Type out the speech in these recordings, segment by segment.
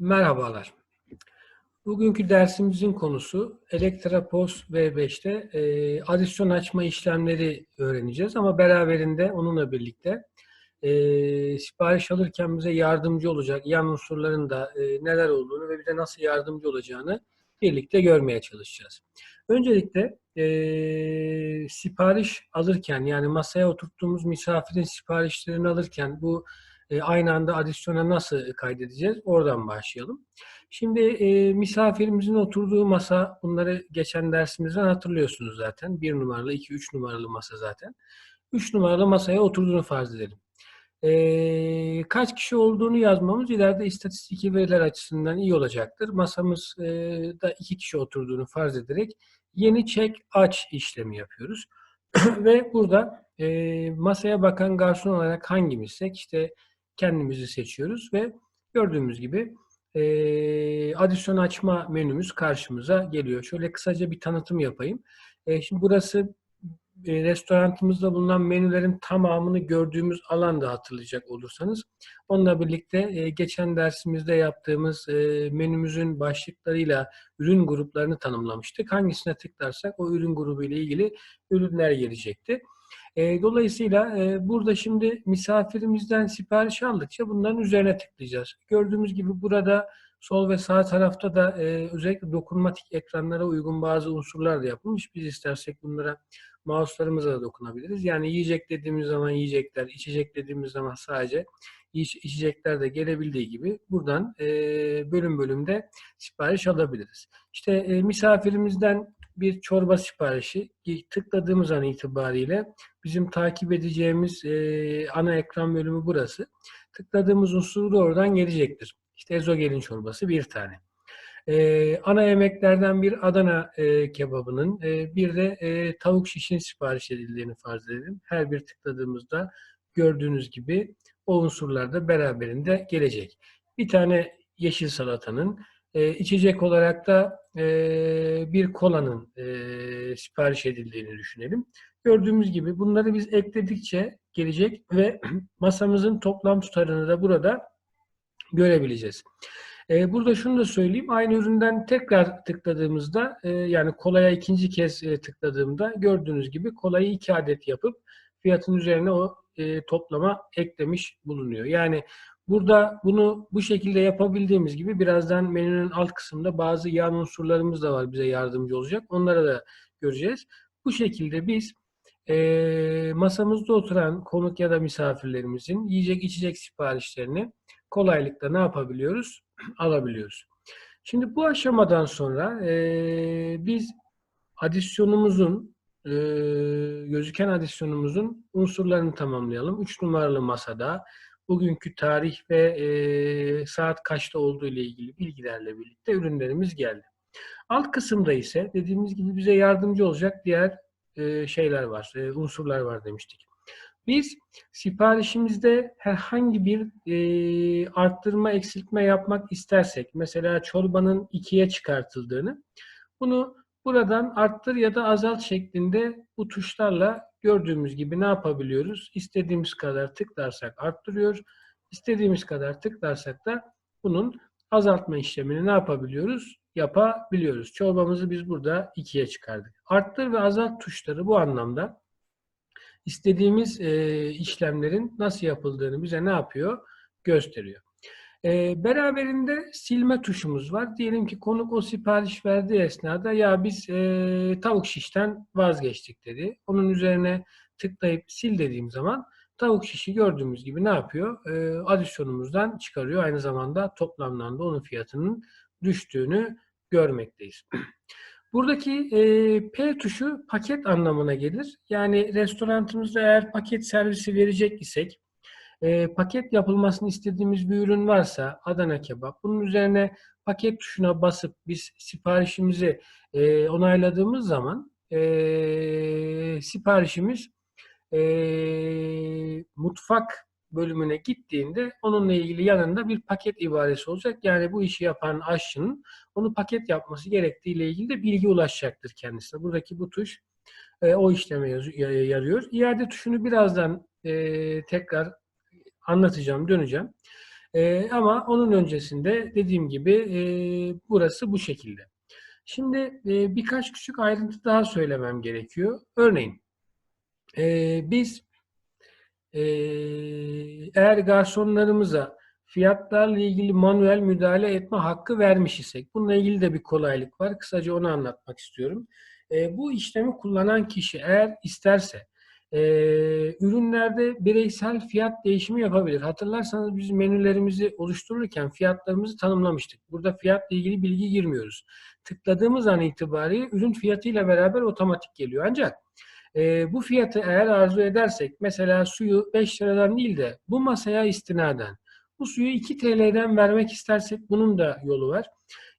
Merhabalar. Bugünkü dersimizin konusu Elektrapoz V5'te e, adisyon açma işlemleri öğreneceğiz ama beraberinde onunla birlikte e, sipariş alırken bize yardımcı olacak yan unsurların da e, neler olduğunu ve bize nasıl yardımcı olacağını birlikte görmeye çalışacağız. Öncelikle e, sipariş alırken yani masaya oturttuğumuz misafirin siparişlerini alırken bu e, aynı anda adisyona nasıl kaydedeceğiz? Oradan başlayalım. Şimdi e, misafirimizin oturduğu masa, bunları geçen dersimizden hatırlıyorsunuz zaten. Bir numaralı, iki, üç numaralı masa zaten. Üç numaralı masaya oturduğunu farz edelim. E, kaç kişi olduğunu yazmamız ileride istatistik veriler açısından iyi olacaktır. Masamızda e, iki kişi oturduğunu farz ederek yeni çek aç işlemi yapıyoruz. Ve burada e, masaya bakan garson olarak hangimizsek işte kendimizi seçiyoruz ve gördüğümüz gibi e, adisyon açma menümüz karşımıza geliyor. Şöyle kısaca bir tanıtım yapayım. E, şimdi burası e, restoranımızda bulunan menülerin tamamını gördüğümüz alanda hatırlayacak olursanız. Onunla birlikte e, geçen dersimizde yaptığımız e, menümüzün başlıklarıyla ürün gruplarını tanımlamıştık. Hangisine tıklarsak o ürün grubu ile ilgili ürünler gelecekti. E, dolayısıyla e, burada şimdi misafirimizden sipariş aldıkça bunların üzerine tıklayacağız. Gördüğümüz gibi burada sol ve sağ tarafta da e, özellikle dokunmatik ekranlara uygun bazı unsurlar da yapılmış. Biz istersek bunlara mouse'larımıza da dokunabiliriz. Yani yiyecek dediğimiz zaman yiyecekler, içecek dediğimiz zaman sadece iç, içecekler de gelebildiği gibi buradan e, bölüm bölümde sipariş alabiliriz. İşte e, misafirimizden bir çorba siparişi tıkladığımız an itibariyle bizim takip edeceğimiz e, ana ekran bölümü burası. Tıkladığımız unsur da oradan gelecektir. İşte ezogelin çorbası bir tane. E, ana yemeklerden bir Adana e, kebabının, e, bir de e, tavuk şişin sipariş edildiğini farz edelim. Her bir tıkladığımızda gördüğünüz gibi o unsurlar da beraberinde gelecek. Bir tane yeşil salatanın, e, içecek olarak da e, bir kolanın e, sipariş edildiğini düşünelim. Gördüğümüz gibi bunları biz ekledikçe gelecek ve masamızın toplam tutarını da burada görebileceğiz. E, burada şunu da söyleyeyim. Aynı üründen tekrar tıkladığımızda e, yani kolaya ikinci kez e, tıkladığımda gördüğünüz gibi kolayı iki adet yapıp fiyatın üzerine o e, toplama eklemiş bulunuyor. Yani Burada bunu bu şekilde yapabildiğimiz gibi birazdan menünün alt kısmında bazı yan unsurlarımız da var bize yardımcı olacak. Onları da göreceğiz. Bu şekilde biz e, masamızda oturan konuk ya da misafirlerimizin yiyecek içecek siparişlerini kolaylıkla ne yapabiliyoruz? Alabiliyoruz. Şimdi bu aşamadan sonra e, biz adisyonumuzun e, gözüken adisyonumuzun unsurlarını tamamlayalım. 3 numaralı masada bugünkü tarih ve e, saat kaçta olduğu ile ilgili bilgilerle birlikte ürünlerimiz geldi. Alt kısımda ise dediğimiz gibi bize yardımcı olacak diğer e, şeyler var, e, unsurlar var demiştik. Biz siparişimizde herhangi bir e, arttırma, eksiltme yapmak istersek, mesela çorbanın ikiye çıkartıldığını, bunu buradan arttır ya da azalt şeklinde bu tuşlarla gördüğümüz gibi ne yapabiliyoruz? İstediğimiz kadar tıklarsak arttırıyor. İstediğimiz kadar tıklarsak da bunun azaltma işlemini ne yapabiliyoruz? Yapabiliyoruz. Çorbamızı biz burada ikiye çıkardık. Arttır ve azalt tuşları bu anlamda istediğimiz e, işlemlerin nasıl yapıldığını bize ne yapıyor? Gösteriyor. E, beraberinde silme tuşumuz var. Diyelim ki konuk o sipariş verdiği esnada ya biz e, tavuk şişten vazgeçtik dedi. Onun üzerine tıklayıp sil dediğim zaman tavuk şişi gördüğümüz gibi ne yapıyor? E, adisyonumuzdan çıkarıyor. Aynı zamanda toplamdan da onun fiyatının düştüğünü görmekteyiz. Buradaki e, P tuşu paket anlamına gelir. Yani restoranımızda eğer paket servisi verecek isek e, paket yapılmasını istediğimiz bir ürün varsa Adana kebap bunun üzerine paket tuşuna basıp biz siparişimizi e, onayladığımız zaman e, siparişimiz e, mutfak bölümüne gittiğinde onunla ilgili yanında bir paket ibaresi olacak. Yani bu işi yapan aşçının onu paket yapması gerektiği ile ilgili de bilgi ulaşacaktır kendisine. Buradaki bu tuş e, o işleme yarıyor. İade tuşunu birazdan e, tekrar anlatacağım, döneceğim. E, ama onun öncesinde dediğim gibi e, burası bu şekilde. Şimdi e, birkaç küçük ayrıntı daha söylemem gerekiyor. Örneğin e, biz e, eğer garsonlarımıza fiyatlarla ilgili manuel müdahale etme hakkı vermiş isek, bununla ilgili de bir kolaylık var. Kısaca onu anlatmak istiyorum. E, bu işlemi kullanan kişi eğer isterse e, ürünlerde bireysel fiyat değişimi yapabilir. Hatırlarsanız biz menülerimizi oluştururken fiyatlarımızı tanımlamıştık. Burada fiyatla ilgili bilgi girmiyoruz. Tıkladığımız an itibariyle ürün fiyatıyla beraber otomatik geliyor. Ancak e, bu fiyatı eğer arzu edersek mesela suyu 5 liradan değil de bu masaya istinaden bu suyu 2 TL'den vermek istersek bunun da yolu var.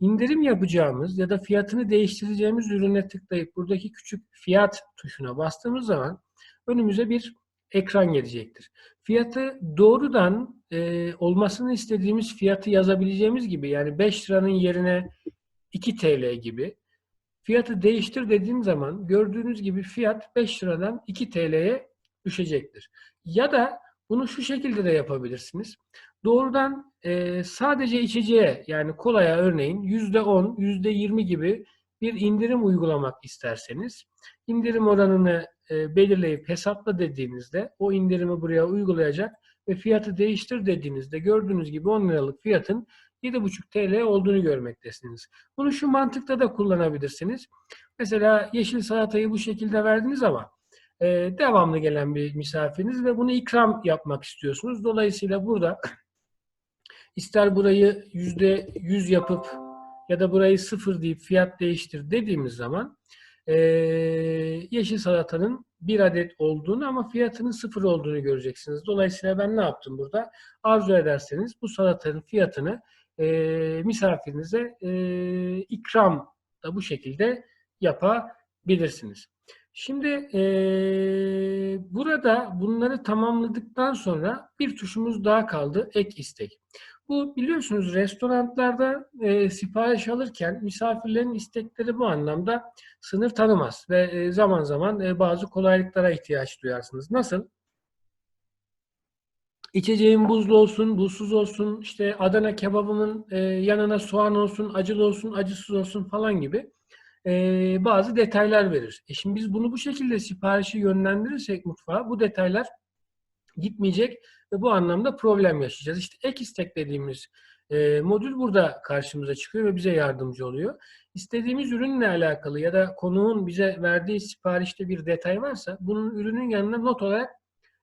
İndirim yapacağımız ya da fiyatını değiştireceğimiz ürüne tıklayıp buradaki küçük fiyat tuşuna bastığımız zaman önümüze bir ekran gelecektir. Fiyatı doğrudan e, olmasını istediğimiz fiyatı yazabileceğimiz gibi yani 5 liranın yerine 2 TL gibi fiyatı değiştir dediğim zaman gördüğünüz gibi fiyat 5 liradan 2 TL'ye düşecektir. Ya da bunu şu şekilde de yapabilirsiniz. Doğrudan e, sadece içeceğe yani kolaya örneğin %10, %20 gibi bir indirim uygulamak isterseniz indirim oranını e, belirleyip hesapla dediğinizde o indirimi buraya uygulayacak ve fiyatı değiştir dediğinizde gördüğünüz gibi 10 liralık fiyatın 7,5 TL olduğunu görmektesiniz. Bunu şu mantıkta da kullanabilirsiniz. Mesela yeşil salatayı bu şekilde verdiniz ama e, devamlı gelen bir misafiriniz ve bunu ikram yapmak istiyorsunuz. Dolayısıyla burada ister burayı yüzde yüz yapıp ya da burayı sıfır deyip fiyat değiştir dediğimiz zaman e, yeşil salatanın bir adet olduğunu ama fiyatının sıfır olduğunu göreceksiniz. Dolayısıyla ben ne yaptım burada? Arzu ederseniz bu salatanın fiyatını e, misafirinize e, ikram da bu şekilde yapabilirsiniz. Şimdi e, burada bunları tamamladıktan sonra bir tuşumuz daha kaldı. Ek istek. Bu biliyorsunuz restoranlarda e, sipariş alırken misafirlerin istekleri bu anlamda sınır tanımaz ve e, zaman zaman e, bazı kolaylıklara ihtiyaç duyarsınız. Nasıl? İçeceğim buzlu olsun, buzsuz olsun, işte Adana kebabımın e, yanına soğan olsun, acılı olsun, acısız olsun falan gibi e, bazı detaylar verir. E şimdi biz bunu bu şekilde siparişi yönlendirirsek mutfağa bu detaylar gitmeyecek ve bu anlamda problem yaşayacağız. İşte ek istek dediğimiz e, modül burada karşımıza çıkıyor ve bize yardımcı oluyor. İstediğimiz ürünle alakalı ya da konuğun bize verdiği siparişte bir detay varsa bunun ürünün yanına not olarak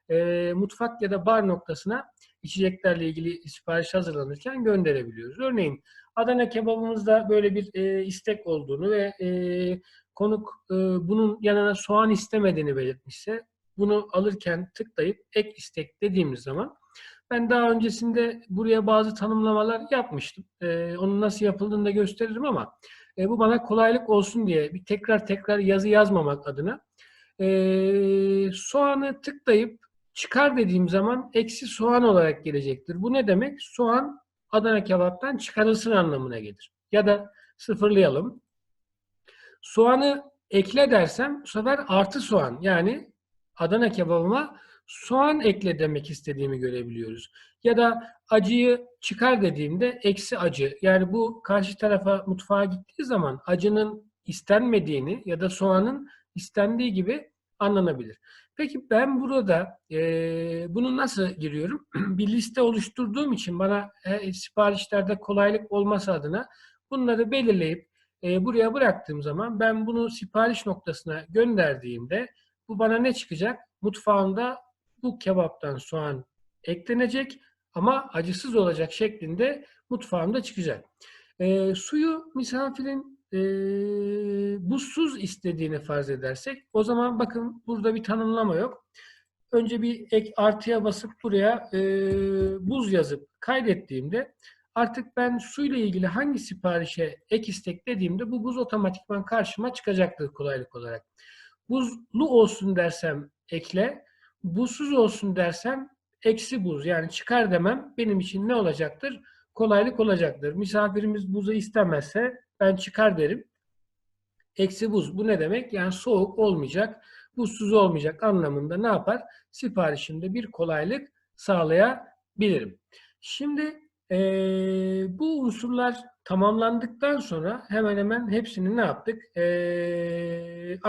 e, mutfak ya da bar noktasına içeceklerle ilgili sipariş hazırlanırken gönderebiliyoruz. Örneğin Adana kebabımızda böyle bir e, istek olduğunu ve e, konuk e, bunun yanına soğan istemediğini belirtmişse bunu alırken tıklayıp ek istek dediğimiz zaman ben daha öncesinde buraya bazı tanımlamalar yapmıştım. Ee, onun nasıl yapıldığını da gösteririm ama e, bu bana kolaylık olsun diye bir tekrar tekrar yazı yazmamak adına e, soğanı tıklayıp çıkar dediğim zaman eksi soğan olarak gelecektir. Bu ne demek? Soğan Adana kebaptan çıkarılsın anlamına gelir. Ya da sıfırlayalım. Soğanı ekle dersem bu sefer artı soğan yani Adana kebabıma soğan ekle demek istediğimi görebiliyoruz. Ya da acıyı çıkar dediğimde eksi acı. Yani bu karşı tarafa mutfağa gittiği zaman acının istenmediğini ya da soğanın istendiği gibi anlanabilir. Peki ben burada e, bunu nasıl giriyorum? bir liste oluşturduğum için bana e, siparişlerde kolaylık olması adına bunları belirleyip e, buraya bıraktığım zaman ben bunu sipariş noktasına gönderdiğimde bu bana ne çıkacak? Mutfağımda bu kebaptan soğan eklenecek ama acısız olacak şeklinde mutfağımda çıkacak. E, suyu misafirin e, buzsuz istediğini farz edersek o zaman bakın burada bir tanımlama yok. Önce bir ek artıya basıp buraya e, buz yazıp kaydettiğimde artık ben suyla ilgili hangi siparişe ek istek dediğimde bu buz otomatikman karşıma çıkacaktır kolaylık olarak. Buzlu olsun dersem ekle, buzsuz olsun dersem eksi buz yani çıkar demem benim için ne olacaktır? Kolaylık olacaktır. Misafirimiz buzu istemezse ben çıkar derim. Eksi buz bu ne demek? Yani soğuk olmayacak, buzsuz olmayacak anlamında ne yapar? Siparişimde bir kolaylık sağlayabilirim. Şimdi eee, bu unsurlar tamamlandıktan sonra hemen hemen hepsini ne yaptık? Eee